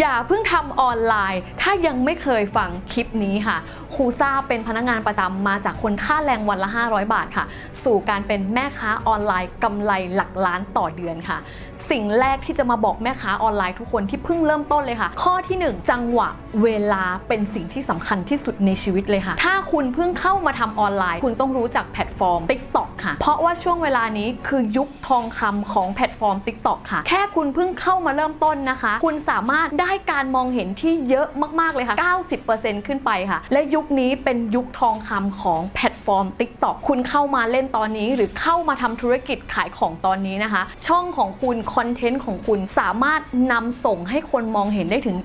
อย่าเพิ่งทำออนไลน์ ถ้ายังไม่เคยฟังคลิปนี้ค่ะครูซ่าเป็นพนักงานประจำมาจากคนค่าแรงวันละ 500 บาทค่ะ สู่การเป็นแม่ค้าออนไลน์กำไรหลักล้านต่อเดือนค่ะ สิ่งแรกที่จะมาบอกแม่ค้าออนไลน์ทุกคนที่เพิ่งเริ่มต้นเลยค่ะ ข้อที่ 1 จังหวะเวลาเป็นสิ่งที่สำคัญที่สุดในชีวิตเลยค่ะ ถ้าคุณเพิ่งเข้ามาทำออนไลน์ คุณต้องรู้จักแพลตฟอร์ม TikTok ค่ะ เพราะว่าช่วงเวลานี้คือยุคทองคำของแพลตฟอร์ม TikTok ค่ะ แค่คุณเพิ่งเข้ามาเริ่มต้นนะคะ คุณสามารถได้การมองเห็นที่เยอะมาก ๆ เลยค่ะ 90%ขึ้นไปค่ะ และยุคนี้เป็นยุคทองคำของแพลตฟอร์ม TikTok คุณเข้ามาเล่นตอนนี้ หรือเข้ามาทำธุรกิจขายของตอนนี้นะคะ ช่องของคุณคอนเทนต์ของคุณสามารถนำส่งให้คนมองเห็นได้ถึง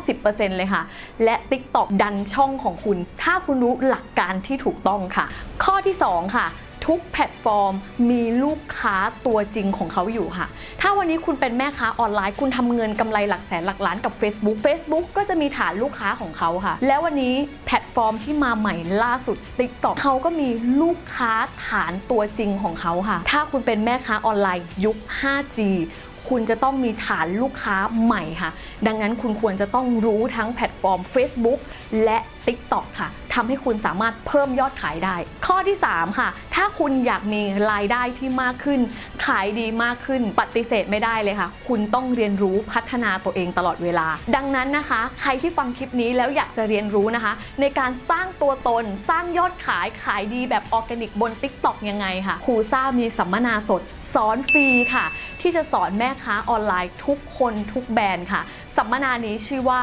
90%เลยค่ะ และ TikTok ดันช่องของคุณ ถ้าคุณรู้หลักการที่ถูกต้องค่ะ ข้อที่ 2 ค่ะ ทุกแพลตฟอร์มมีลูกค้าตัวจริงของเขาอยู่ค่ะ ถ้าวันนี้คุณเป็นแม่ค้าออนไลน์ คุณทำเงินกำไรหลักแสนหลักล้านกับ Facebook Facebook ก็จะมีฐานลูกค้าของเขาค่ะ แล้ววันนี้แพลตฟอร์มที่มาใหม่ล่าสุด TikTok เขาก็มีลูกค้าฐานตัวจริงของเขาค่ะ ถ้าคุณเป็นแม่ค้าออนไลน์ยุค 5G คุณจะต้องมีฐานลูกค้าใหม่ค่ะ ดังนั้นคุณควรจะต้องรู้ทั้งแพลตฟอร์ม Facebook และ TikTok ค่ะทำให้คุณสามารถเพิ่มยอดขายได้ ข้อที่ 3 ค่ะ ถ้าคุณอยากมีรายได้ที่มากขึ้น ขายดีมากขึ้นปฏิเสธไม่ได้เลยค่ะ คุณต้องเรียนรู้พัฒนาตัวเองตลอดเวลา ดังนั้นนะคะ ใครที่ฟังคลิปนี้แล้วอยากจะเรียนรู้นะคะ ในการสร้างตัวตน สร้างยอดขายขายดีแบบออร์แกนิกบน TikTok ยังไงค่ะครูซ่ามีสัมมนาสดสอนฟรีค่ะ ที่จะสอนแม่ค้าออนไลน์ทุกคนทุกแบรนด์ค่ะ สัมมนานี้ชื่อว่า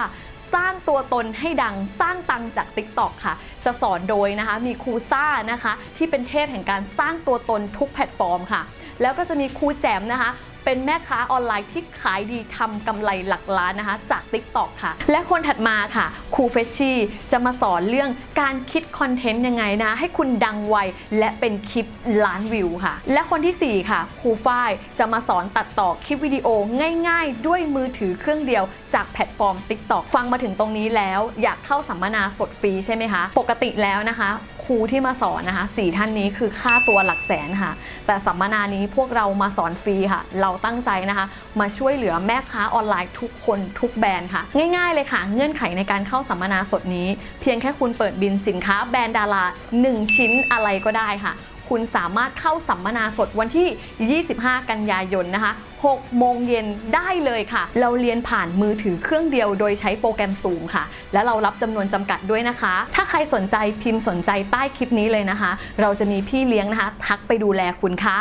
สร้างตัวตนให้ดังสร้างตังจาก TikTok ค่ะ จะสอนโดยนะคะมีครูซ่านะคะ ที่เป็นเทพแห่งการสร้างตัวตนทุกแพลตฟอร์มค่ะ แล้วก็จะมีครูแจมนะคะ เป็นแม่ค้าออนไลน์ที่ขายดีทำกำไรหลักล้านนะคะ จาก TikTok ค่ะ และคนถัดมาค่ะครูเฟชชี่จะมาสอนเรื่องการคิดคอนเทนต์ยังไงนะให้คุณดังไวและเป็นคลิปล้านวิวค่ะ และคนทีสี่ 4 ค่ะครูฝ้ายจะมาสอนตัดต่อคลิปวิดีโอง่าย ๆ ด้วยมือถือเครื่องเดียวจากแพลตฟอร์ม TikTok ฟังมาถึงตรงนี้แล้ว อยากเข้าสัมมนาสดฟรีใช่ไหมคะ ปกติแล้วนะคะครูที่มาสอนนะคะสี่ท่านนี้คือค่าตัวหลักแสนค่ะ แต่สัมมนานี้พวกเรามาสอนฟรีค่ะ เราตั้งใจนะคะ มาช่วยเหลือแม่ค้าออนไลน์ทุกคนทุกแบรนด์ค่ะ ง่ายๆเลยค่ะ เงื่อนไขในการเข้าสัมมนาสดนี้ เพียงแค่คุณเปิดบินสินค้าแบรนด์ดารา 1 ชิ้นอะไรก็ได้ค่ะคุณสามารถเข้าสัมมนาสดวันที่ 25 กันยายนนะคะ 6 โมงเย็นได้เลยค่ะ เราเรียนผ่านมือถือเครื่องเดียวโดยใช้โปรแกรม Zoom ค่ะ และเรารับจำนวนจำกัดด้วยนะคะ ถ้าใครสนใจพิมพ์สนใจใต้คลิปนี้เลยนะคะ เราจะมีพี่เลี้ยงนะคะ ทักไปดูแลคุณค่ะ